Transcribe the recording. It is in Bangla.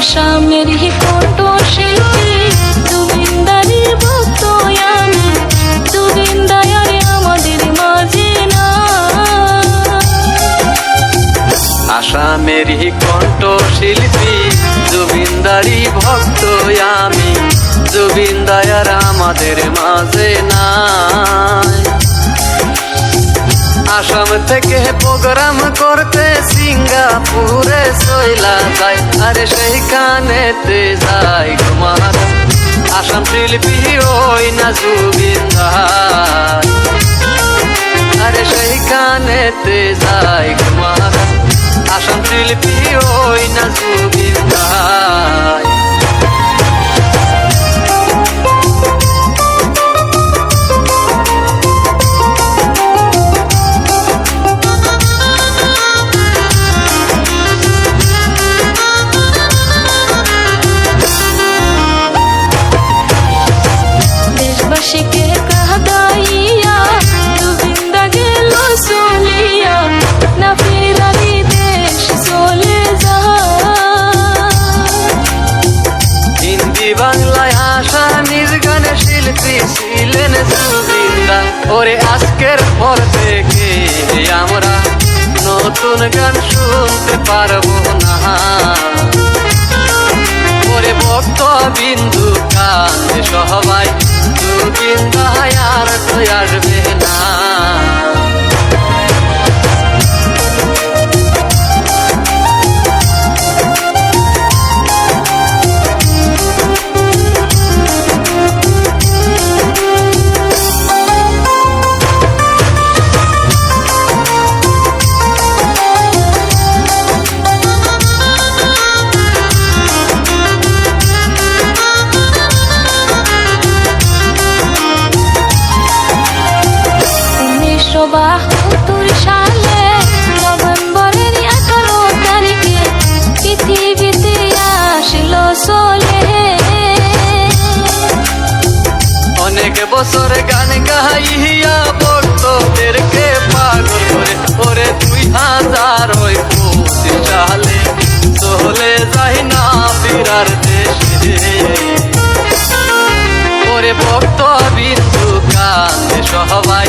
আসামের হিপট শিল্পী জুবিন্দারি ভক্ত আমি জুবিন্দায়ারে আমাদের মাঝে না। আসামের কণ্ঠ শিল্পী জুবিন্দারি ভক্ত আমি জুবিন্দায়ার আমাদের মাঝে না আসাম থেকে প্রোগ্রাম করতে সিং সিঙ্গাপুরে চইলা যায় আরে সেইখানেতে যাই তোমার। আসাম শিল্পী ওই না জুবিনদার আরে সেইখানেতে যাই তোমার। আসাম শিল্পী ওই না জুবিনদার ওরে আজকের পর থেকে আমরা নতুন গান শুনতে পারব না। ওরে ভক্ত বিন্দু কাজ সবাই দুদিন আর তো আসবে না। উনিশশো বাহাত্তর সালে নভেম্বরের আঠারো তারিখে পৃথিবীতে আসলো চলে অনেক বছর গান গাইয়া ভক্তদেরকে পাগল করে, ওরে দুই হাজার ওই পঁচিশ সালে চলে যাই না ফিরার দেশে। ওরে ভক্ত বিন্দু কান্দে সবাই